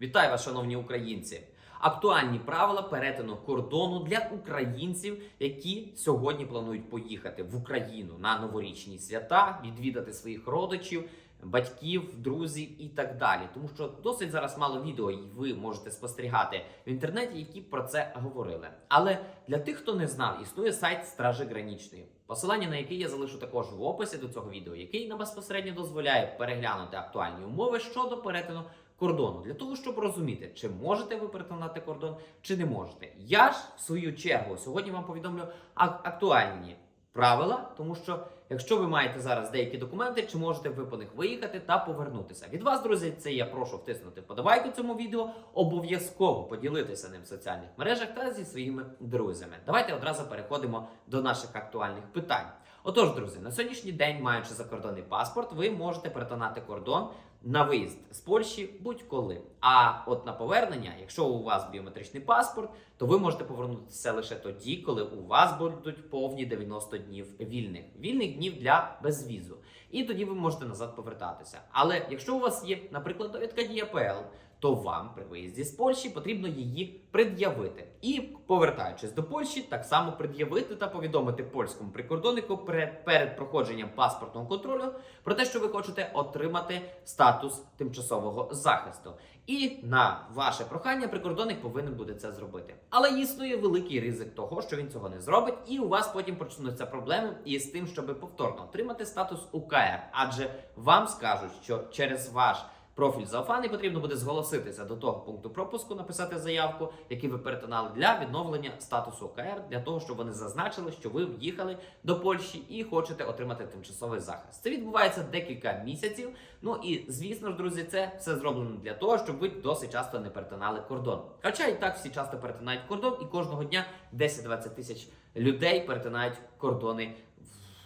Вітаю вас, шановні українці! Актуальні правила перетину кордону для українців, які сьогодні планують поїхати в Україну на новорічні свята, відвідати своїх родичів, батьків, друзів і так далі. Тому що досить зараз мало відео, і ви можете спостерігати в інтернеті, які про це говорили. Але для тих, хто не знав, існує сайт Стражі Гранічної, посилання на який я залишу також в описі до цього відео, який нам безпосередньо дозволяє переглянути актуальні умови щодо перетину кордону для того, щоб розуміти, чи можете ви перетинати кордон, чи не можете. Я ж в свою чергу сьогодні вам повідомлю актуальні правила, тому що якщо ви маєте зараз деякі документи, чи можете ви по них виїхати та повернутися. Від вас, друзі, це я прошу втиснути вподобайку цьому відео, обов'язково поділитися ним в соціальних мережах та зі своїми друзями. Давайте одразу переходимо до наших актуальних питань. Отож, друзі, на сьогоднішній день, маючи закордонний паспорт, ви можете перетинати кордон на виїзд з Польщі будь-коли. А от на повернення, якщо у вас біометричний паспорт, то ви можете повернутися лише тоді, коли у вас будуть повні 90 днів вільних вільних днів для безвізу. І тоді ви можете назад повертатися. Але якщо у вас є, наприклад, довідка ДІАПЛ, то вам при виїзді з Польщі потрібно її пред'явити. І повертаючись до Польщі, так само пред'явити та повідомити польському прикордоннику перед, перед проходженням паспортного контролю про те, що ви хочете отримати статус тимчасового захисту. І на ваше прохання прикордонник повинен буде це зробити. Але існує великий ризик того, що він цього не зробить, і у вас потім почнуться проблеми із тим, щоб повторно отримати статус УКР. Адже вам скажуть, що через ваш профіль Зауфани потрібно буде зголоситися до того пункту пропуску, написати заявку, який ви перетинали для відновлення статусу ОКР, для того, щоб вони зазначили, що ви в'їхали до Польщі і хочете отримати тимчасовий захист. Це відбувається декілька місяців. Ну і звісно ж, друзі, це все зроблено для того, щоб ви досить часто не перетинали кордон. Хоча і так всі часто перетинають кордон, і кожного дня 10-20 тисяч людей перетинають кордони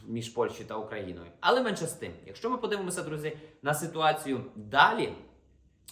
між Польщею та Україною. Але менше з тим, якщо ми подивимося, друзі, на ситуацію далі.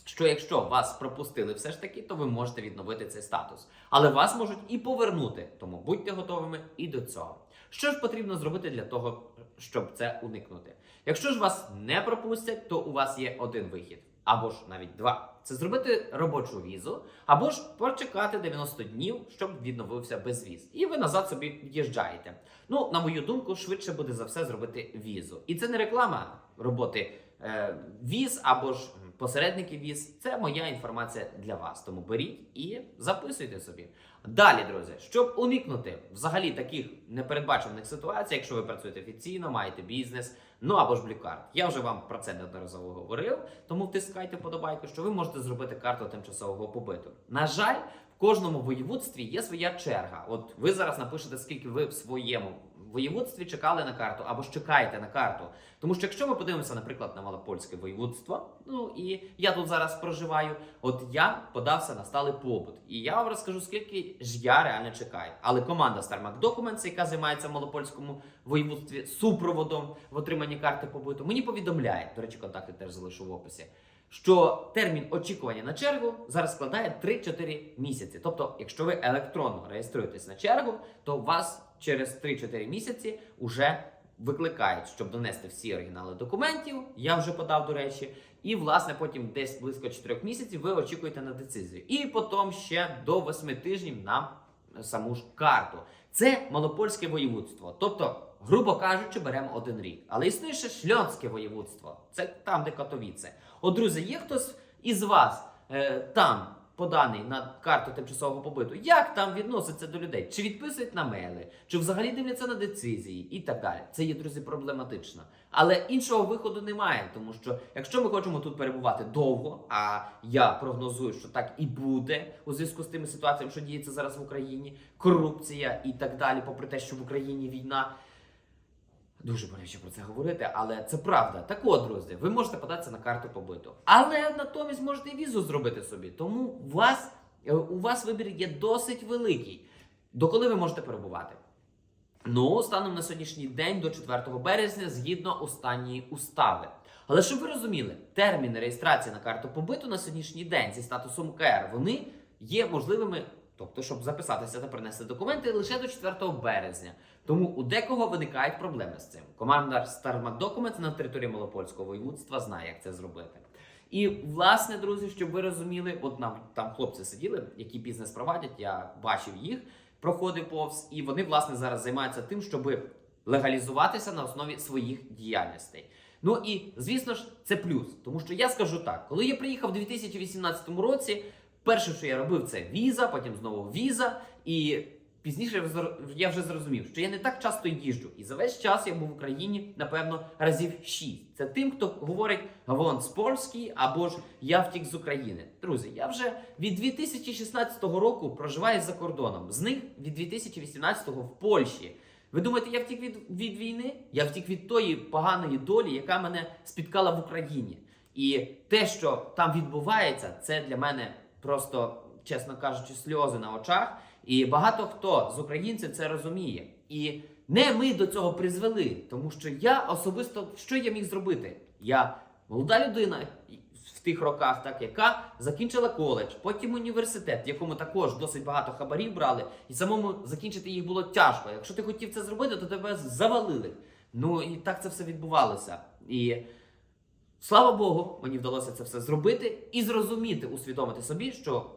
Що якщо вас пропустили все ж таки, то ви можете відновити цей статус. Але вас можуть і повернути, тому будьте готовими і до цього. Що ж потрібно зробити для того, щоб це уникнути? Якщо ж вас не пропустять, то у вас є один вихід, або ж навіть два. Це зробити робочу візу, або ж почекати 90 днів, щоб відновився безвіз. І ви назад собі в'їжджаєте. Ну, на мою думку, швидше буде за все зробити візу. І це не реклама роботи е, віз або ж посередники віз. Це моя інформація для вас. Тому беріть і записуйте собі. Далі, друзі, щоб уникнути взагалі таких непередбачених ситуацій, якщо ви працюєте офіційно, маєте бізнес, ну або ж блюкарт. Я вже вам про це неодноразово говорив, тому втискайте подобайку, що ви можете зробити карту тимчасового побиту. На жаль, в кожному воєводстві є своя черга. От ви зараз напишете, скільки ви в своєму воєводстві чекали на карту або ж чекаєте на карту. Тому що якщо ми подивимося, наприклад, на малопольське воєводство, ну і я тут зараз проживаю, от я подався на сталий побут. І я вам розкажу, скільки ж я реально чекаю. Але команда StarMac Documents, яка займається в малопольському воєводстві супроводом в отриманні карти побуту, мені повідомляє, до речі, контакти теж залишу в описі. Що термін очікування на чергу зараз складає 3-4 місяці. Тобто, якщо ви електронно реєструєтесь на чергу, то вас через 3-4 місяці вже викликають, щоб донести всі оригінали документів. Я вже подав до речі. І, власне, потім десь близько 4 місяців ви очікуєте на децизію. І потім ще до 8 тижнів на саму ж карту. Це малопольське воєводство. Тобто, грубо кажучи, беремо один рік. Але існує ще шльонське воєводство. Це там, де Катовіце. От, друзі, є хтось із вас е, там поданий на карту тимчасового побиту? Як там відноситься до людей? Чи відписують на мейли, чи взагалі дивляться на децизії і так далі? Це є, друзі, проблематично. Але іншого виходу немає, тому що якщо ми хочемо тут перебувати довго, а я прогнозую, що так і буде у зв'язку з тими ситуаціями, що діється зараз в Україні, корупція і так далі, попри те, що в Україні війна. Дуже боляче про це говорити, але це правда. Так от, друзі, ви можете податися на карту побиту. Але натомість можете і візу зробити собі. Тому у вас, е, у вас вибір є досить великий. Доколи ви можете перебувати? Ну, станом на сьогоднішній день до 4 березня, згідно останньої устави. Але щоб ви розуміли, терміни реєстрації на карту побиту на сьогоднішній день зі статусом КР, вони є можливими, тобто, щоб записатися та принести документи лише до 4 березня. Тому у декого виникають проблеми з цим. Команда StarMac Documents на території Малопольського воєводства знає, як це зробити. І власне, друзі, щоб ви розуміли, от нам там хлопці сиділи, які бізнес провадять, я бачив їх, проходив повз, і вони власне зараз займаються тим, щоб легалізуватися на основі своїх діяльностей. Ну і звісно ж, це плюс, тому що я скажу так: коли я приїхав у 2018 році, перше, що я робив, це віза, потім знову віза, і пізніше я вже зрозумів, що я не так часто їжджу. І за весь час я був в Україні, напевно, разів 6. Це тим, хто говорить Гавон Спорський або ж я втік з України. Друзі, я вже від 2016 року проживаю за кордоном. З них від 2018 в Польщі. Ви думаєте, я втік від, від війни? Я втік від тої поганої долі, яка мене спіткала в Україні. І те, що там відбувається, це для мене просто, чесно кажучи, сльози на очах. І багато хто з українців це розуміє. І не ми до цього призвели, тому що я особисто що я міг зробити? Я молода людина в тих роках, так яка закінчила коледж, потім університет, в якому також досить багато хабарів брали, і самому закінчити їх було тяжко. Якщо ти хотів це зробити, то тебе завалили. Ну і так це все відбувалося. І слава Богу, мені вдалося це все зробити і зрозуміти, усвідомити собі, що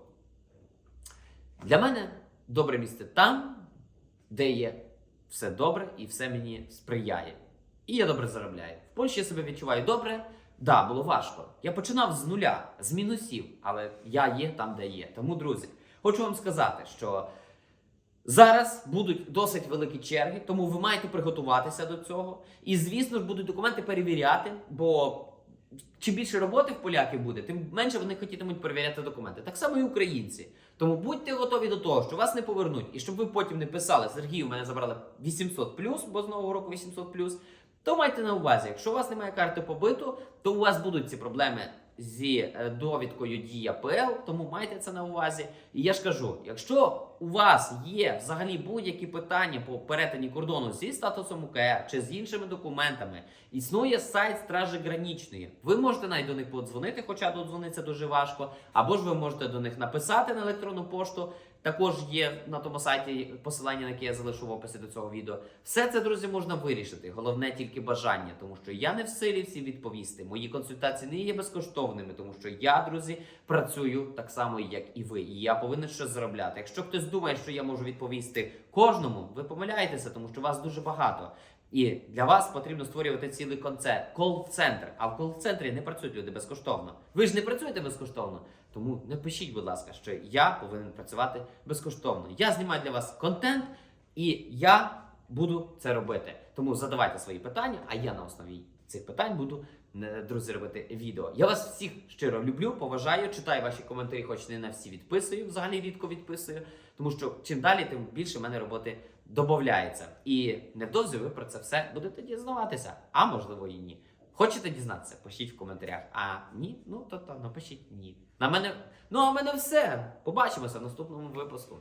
для мене добре місце там, де є все добре і все мені сприяє. І я добре заробляю. В Польщі я себе відчуваю добре. Да, було важко. Я починав з нуля, з мінусів, але я є там, де є. Тому, друзі, хочу вам сказати, що зараз будуть досить великі черги, тому ви маєте приготуватися до цього. І, звісно ж, будуть документи перевіряти, бо чим більше роботи в поляків буде, тим менше вони хотітимуть перевіряти документи. Так само і українці. Тому будьте готові до того, що вас не повернуть, і щоб ви потім не писали Сергій, мене забрали 800 бо з нового року 800 то майте на увазі, якщо у вас немає карти побиту, то у вас будуть ці проблеми зі е, довідкою Дія ПЛ, тому майте це на увазі. І я ж кажу, якщо у вас є взагалі будь-які питання по перетині кордону зі статусом УКР чи з іншими документами, існує сайт Стражі Гранічної. Ви можете навіть до них подзвонити, хоча додзвонитися дуже важко, або ж ви можете до них написати на електронну пошту. Також є на тому сайті посилання, на яке я залишу в описі до цього відео. Все це, друзі, можна вирішити. Головне тільки бажання, тому що я не в силі всі відповісти. Мої консультації не є безкоштовними, тому що я, друзі, працюю так само, як і ви. І я повинен щось заробляти. Якщо хтось думає, що я можу відповісти кожному, ви помиляєтеся, тому що вас дуже багато. І для вас потрібно створювати цілий концерт, кол-центр. А в кол-центрі не працюють люди безкоштовно. Ви ж не працюєте безкоштовно. Тому не пишіть, будь ласка, що я повинен працювати безкоштовно. Я знімаю для вас контент, і я буду це робити. Тому задавайте свої питання, а я на основі цих питань буду друзі робити відео. Я вас всіх щиро люблю, поважаю, читаю ваші коментарі, хоч не на всі відписую, взагалі рідко відписую. Тому що чим далі, тим більше в мене роботи додається. І невдовзі ви про це все будете дізнаватися, а можливо і ні. Хочете дізнатися? Пишіть в коментарях. А ні? Ну то то напишіть ні. На мене. Ну а мене все. Побачимося в наступному випуску.